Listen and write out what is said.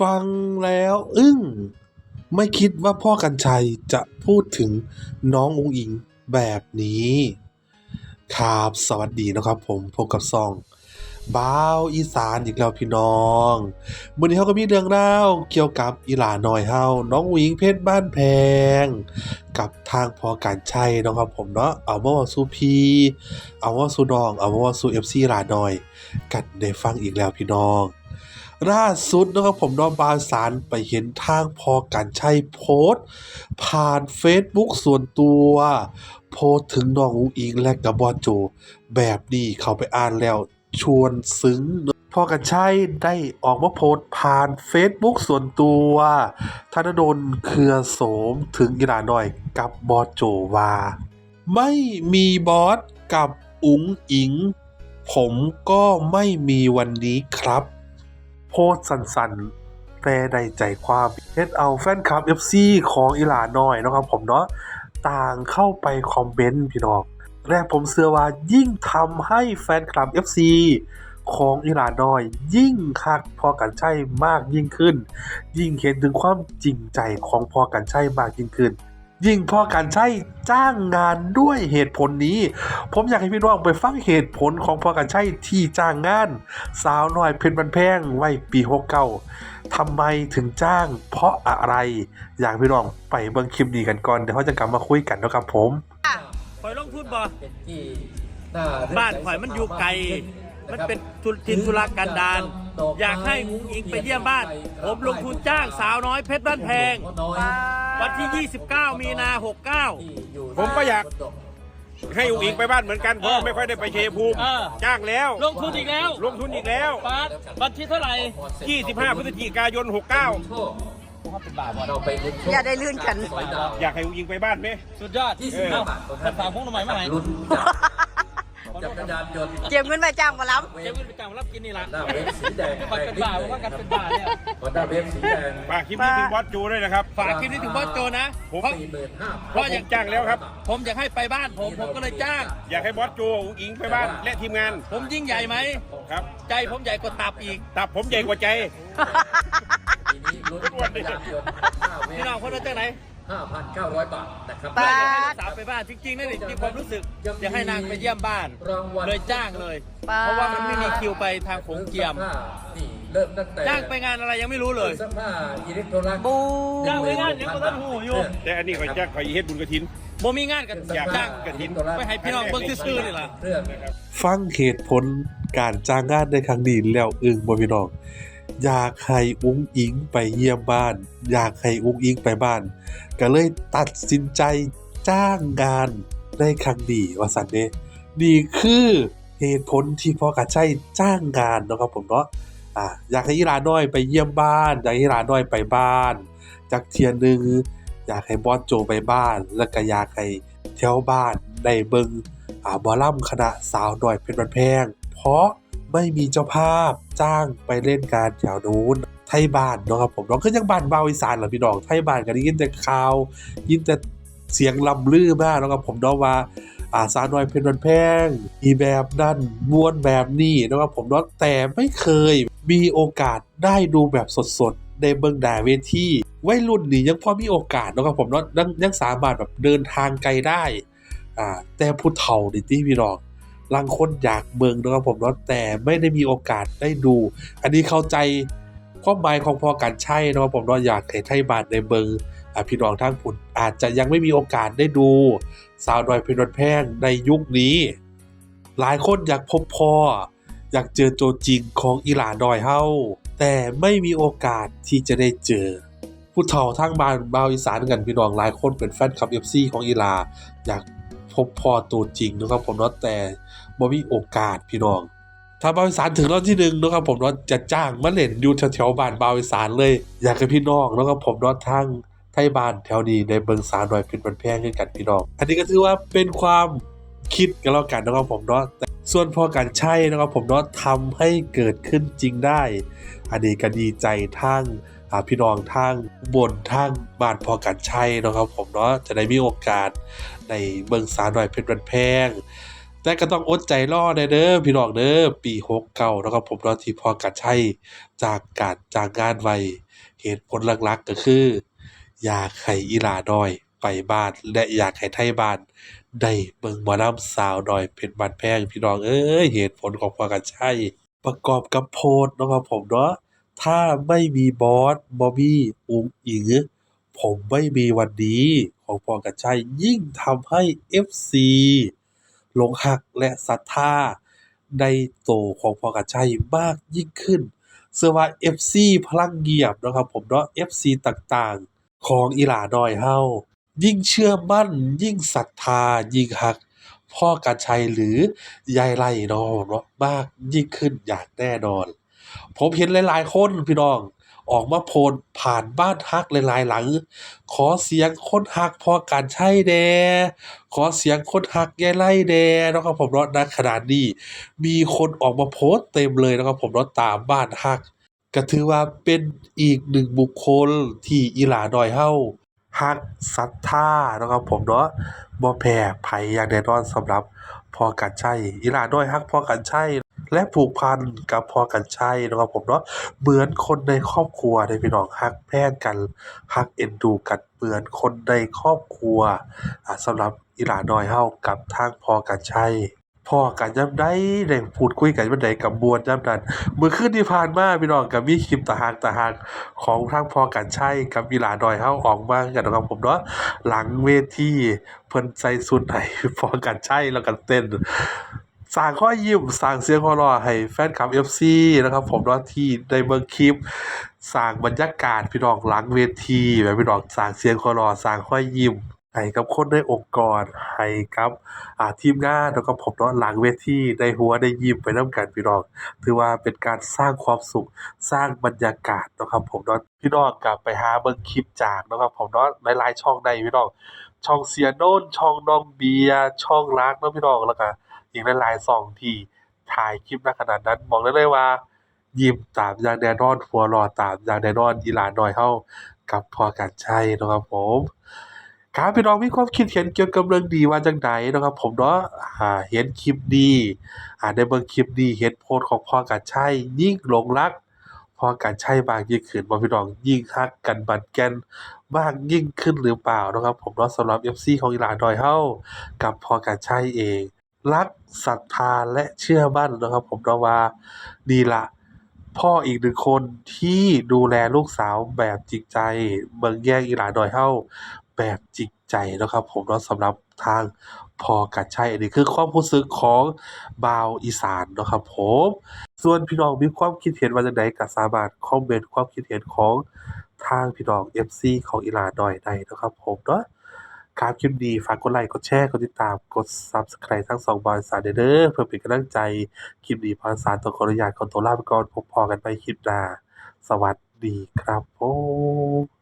ฟังแล้วอึ้ง ไม่คิดว่าพ่อกัญชัยจะพูดถึงน้องอุงอิงแบบนี้ ครับสวัสดีนะครับผมพบกับซองบ้าวอีสานอีกแล้วพี่น้องวันนี้เขาก็มีเรื่องเล่าเกี่ยวกับอีหลาน้อยเฮาน้องอุงอิงเพชรบ้านแพง กับทางพอการใช่นะครับผมเนาะเอามาว่าสู้พีเอามาว่าสู้น้อง เอามาว่าสู้เอฟซีหลาน้อย กันได้ฟังอีกแล้วพี่น้อง ล่าสุดนะครับผมน้องบาวสารไปเห็นทางพอการใช้โพสต์ ผ่าน Facebook ส่วนตัว โพสต์ถึงน้องอุ๋งอิงและกับบอโจ แบบนี้เขาไปอ่านแล้วชวนซึ้งพอกันใช่ได้ออกมาโพสต์ผ่าน Facebook ส่วนตัวธนดลเครือโสมถึงกีฬาหน่อยกับบอโจว่าไม่มีบอสกับอุ๋งอิง ผมก็ไม่มีวันนี้ครับ โพสต์สั้นๆแต่ในใจความเฮ็ดเอาแฟนคลับ FC ของอีหลาน้อยนะครับผมเนาะต่างเข้าไปคอมเมนต์พี่น้องและผมเชื่อว่ายิ่งทำให้แฟนคลับ FC ของอีหลาน้อย ยิ่งคักพอกันใช่มากยิ่งขึ้น ยิ่งเห็นถึงความจริงใจของพอกันใช่มากยิ่งขึ้น ยิ่งพอกันใช่จ้างงานด้วยเหตุผลนี้ ผมอยากให้พี่น้องไปฟังเหตุผลของพอกันใช่ที่จ้างงาน สาวน้อยเพชรบันแพงไว้ปี69ทำไมถึงจ้าง เพราะอะไร อยากให้พี่น้องไปเบิ่งคลิปนี้กันก่อนเดี๋ยวเขาจะกลับมาคุยกันเนาะครับผมข่อยลงทุนบ่เป็นที่น่าบ้านข่อยมันอยู่ไกล มันเป็นทุนทินธุรกันดารอยากให้อุ้งอิงไปเยี่ยมบ้าน ผมลงทุนจ้างสาวน้อยเพชรบ้านแพง วันที่ 29 มีนา69 ผมก็อยาก ให้อุ๋งอิงไปบ้านเหมือนกันเพราะว่าไม่ค่อยได้ไปเชยภูมิเออ จ้างแล้ว ลงทุนอีกแล้วลงทุนอีกแล้ว บาทวันที่เท่าไหร่ 25 พฤศจิกายนโชคเราไปลุ้นโชคอย่าได้ลื่นกันสวยดาว69อยากให้อุ๋งอิงไปบ้านไหม สุดยอดยี่สิบเอ้าห้าบาทท่านฝากพวกหน่อไม้มาให้ลุ้นจาก จักรยานยนต์เก็บเงินมาจ้างมาล้เจ้าเงินไปจ้างรับกินนี่ล่ะหน้าเวฟสีแดงก่อนเป็นบ่าวว่ากันเป็นบ่าวเนี่ยก่อนหน้าเวฟสีแดงฝากคลิปนี้ถึงบอสจูด้วยนะครับ ฝากคลิปนี้ถึงบอสโจนะผมเพราะสี่หมื่นห้าเพราะผมจ้างแล้วครับ ผมอยากให้ไปบ้านผมผมก็เลยจ้าง อยากให้บอสจูอุ๋งอิงไปบ้านและทีมงานผมยิ่งใหญ่ไหม ครับใจผมใหญ่กว่าตับอีก ตับผมใหญ่กว่าใจปีนี้ลุ้นจักรยานยนต์หน้าเวพี่น้องคนนั้นจากไหน ห้าพันเก้าร้อยบาทนะครับปาอยากให้ดลูกสาวไปบ้านจริงๆนั่นเองที่ความรู้สึกอยากให้นางไปเยี่ยมบ้าน รางวัลเลยจ้างเลย ปาด เพราะว่ามันไม่มีคิวไปทางโขงเจียม นี่เริ่มตั้งแต่จ้างไปงานอะไรยังไม่รู้เลยเสื้อผ้าอิเล็กทรอนิกส์ำบูจ้างไปงานยังบ่ทันหูอยู่ แต่อันนี้ข่อยจ้างข่อยเฮ็ดบุญกระถิน บ่มีงานกันอยากจ้างกฐิน ไปให้พี่น้องเบิ่งซื่อๆนี่ล่ะเครื่องฟังเหตุผลการจ้างงานในครั้งนี้แล้วอึ้งบ่พี่น้อง อยากให้อุ๋งอิงไปเยี่ยมบ้าน อยากให้อุ๋งอิงไปบ้าน ก็เลยตัดสินใจจ้างงานในครั้งนี้ว่าสันเดนี่คือเหตุผลที่พ่อกัดใช้จ้างงานนะครับผมเนาะอ่าอยากให้อีหลาน้อยไปเยี่ยมบ้าน อยากให้อีหลาน้อยไปบ้านจากเทียนหนึ่งอยากให้บอสโจไปบ้าน แล้วก็อยากให้แถวบ้านได้เบิงอ่าบอลล่ำคณะสาวหน่อยเป็นบันแพง เพราะ ไม่มีเจ้าภาพจ้างไปเล่นการแถวนู้นไทยบ้านเนาะครับผมน้องก็ยังบ้านเบาอีสานเหรอพี่น้องไทยบ้านกันยินแต่ข่าว ยินแต่เสียงลำลือมากนะครับผมเนาะว่าอาสาวน้อยเป็นบันแพงมีแบบนั่นม้วนแบบนี้นะครับผมเนาะแต่ไม่เคยมีโอกาสได้ดูแบบสดๆในเบื้องหน้าเวทีวัยรุ่นนี่ยังพอมีโอกาสนะครับผมเนาะยังยังสามารถแบบเดินทางไกลได้อ่าแต่ผู้เฒ่านี่ที่พี่น้อง ลางคนอยากเบิ่งนะครับผมเนาะแต่ไม่ได้มีโอกาสได้ดู อันนี้เข้าใจความหมายของพอการใช่นะครับผมเนาะอยากให้ไทยบ้านได้เบิ่งพี่น้องทางคุณอาจจะยังไม่มีโอกาสได้ดู สาวดอยเพชรวันแพงในยุคนี้ หลายคนอยากพบพ่ออยากเจอตัวจริงของอีหลาดอยเฮาแต่ไม่มีโอกาสที่จะได้เจอ ผู้เฒ่าทางบ้านบาวอีสานกันพี่น้องหลายคนเป็นแฟนคลับ FC ของอีหลา อยาก พบพอตัวจริงนะครับผมเนาะแต่บ่มีโอกาสพี่น้อง ถ้าบาวอีสานถึงรอบที่หนึ่งนะครับผมเนาะจะจ้างมาเล่นอยู่แถวๆบ้านบาวอีสานเลย อยากให้พี่น้องนะครับผมเนาะทางไทยบ้านแถวนี้ในเบิงสาวน้อยเป็นบันแพงให้กันพี่น้อง อันนี้ก็ถือว่าเป็นความคิดกันแล้วกันนะครับผมเนาะแต่ส่วนพอการใช้นะครับผมเนาะทำให้เกิดขึ้นจริงได้ อันนี้ก็ดีใจทั้ง พี่น้องทางบนทางบ้านพอกันชัยนะครับ ผมเนาะจะได้มีโอกาสในเบิงสาวหน่อยเพชรบันแพงแต่ก็ต้องอดใจรอแน่เด้อพี่น้องเด้อปี69เนานะครับผมเนาะที่พอกันชัยจากการจางงานไวเหตุผลหลักๆก็คือ อยากให้อีหลาน้อยไปบ้านและอยากให้ไทบ้านได้เบิ่งหมอลำสาวน้อยเพชรบ้านแพงพี่น้องเอ้ยเหตุผลของพอกันชัยประกอบกับโพสต์เนะครับผมเนาะ ถ้าไม่มีบอสบ่มีอุ๋งอิ๋งผมไม่มีวันนี้ของพ่อกันชัยยิ่งทำให้ FC หลงรักและศรัทธาในโตของพ่อกันชัยมากยิ่งขึ้นเชื่อว่า FC พลังเงียบนะครับผมเนาะ FC ต่างๆ ของอีหลาน้อยเฮายิ่งเชื่อมั่น ยิ่งศรัทธา ยิ่งรัก พ่อกันชัยหรือยายไล่นาะเนาะมากยิ่งขึ้นอย่างแน่นอน ผมเห็นหลายๆคนพี่น้อง ออกมาโพสผ่านบ้านฮักหลายๆหลัง ขอเสียงคนฮักพอการใช่แน่ขอเสียงคนฮักแยายไล่แน่เนะครับผมเนาะณขณะนี้มีคนออกมาโพสต์เต็มเลยนะครับผมเนาะตามบ้านฮักก็ถือว่าเป็นอีกหนึ่งบุคคลที่อีหลาน้อยเฮาฮักศรัทธานะครับผมเนาะบ่แพ้ไผอย่างแน่นอนสำหรับพอกันชัยอีหลาน้อยฮักพอกันชัย และผูกพันกับพ่อกันชัยนะครับผมเนาะเหมือนคนในครอบครัวเด้พี่น้องรักแพงกันรักเอ็นดูกันเหมือนคนในครอบครัวอ่าสำหรับอีหลาน้อยเฮากับทางพ่อกันชัยพ่อกันยามใดได้พูดคุยกันยามใดก็ม่วนยามนั้นมื้อคืนที่ผ่านมาพี่น้องก็มีคลิปตะหากตะหากของทางพ่อกันชัยกับอีหลานอยเฮาออกมากันนะครับผมเนาะหลังเวทีเพิ่นใส่ชุดให้พ่อกันชัยแล้วก็เต้น สร้างข้อยยิ้มสร้างเสียงหัวเราะให้แฟนคลับ FC นะครับผมเนาะที่ได้เบิ่งคลิปสร้างบรรยากาศพี่น้องหลังเวทีแบบพี่น้องสร้างเสียงหัวเราะสร้างข้อยยิ้มให้กับคนในองค์กรให้กับอาทีมงานแล้วก็ผมเนาะหลังเวทีได้หัวได้ยิ้มไปนํกันพี่น้องถือว่าเป็นการสร้างความสุขสร้างบรรยากาศนะครับผมเนาะพี่น้องกลับไปหาเบิ่งคลิปจากนะครับผมเนาะหลายๆช่องได้พี่น้องช่องเสียโน่นช่องน้องเบียช่องรักเนาะพี่น้องแล้วก็ อีกหลายๆช่องที่ถ่ายคลิปณขนาดนั้นบอกได้เลยว่า ยิ้มตามอย่างแน่นอนหัวเราะตามอย่างแน่นอนอีหลานน้อยเฮากับพอกันชัยนะครับผมครับพี่น้องมีความคิดเห็นเกี่ยวกับเรื่องดีว่าจังใดนะครับ ผมเนาะเห็นคลิปดีอ่าได้เบิ่งคลิปดีเห็นโพสของพ่อกันชัยยิ่งหลงรักพ่อกันชัยมากยิ่งขึ้นบ่พี่น้องยิ่งรักกันบัดแกนมากยิ่งขึ้นหรือเปล่านะครับ ผมเนาะสำหรับ FC ของอีหลาน้อยเฮากับพ่อกันชัยเอง รักศรัทธาและเชื่อมั่นนะครับผมเนาะว่านี่ละพ่ออีกหนึ่งคนที่ดูแลลูกสาวแบบจริงใจเบิ่งแย่งอีหลาน้อยเฮาแบบจริงใจนะครับ ผมเนาะสำหรับทางพ่อกันชัยอันนี้คือความรู้สึกของบ่าวอีสานนะครับผม ส่วนพี่น้องมีความคิดเห็นว่าจังไดก็สามารถคอมเมนต์ความคิดเห็นของทางพี่น้อง FC ของอีหลาน้อยได้นะครับผมเนาะ ครับคลิปดีฝากกดไลค์กดแชร์กดติดตามกด Subscribe ทั้งสองบริษัทเด้อเพื่อเป็นกำลังใจคลิปดีพรสารต้องขออนุญาตขอตัวลาไปก่อนพบพอกันไปคลิปหน้าสวัสดีครับผม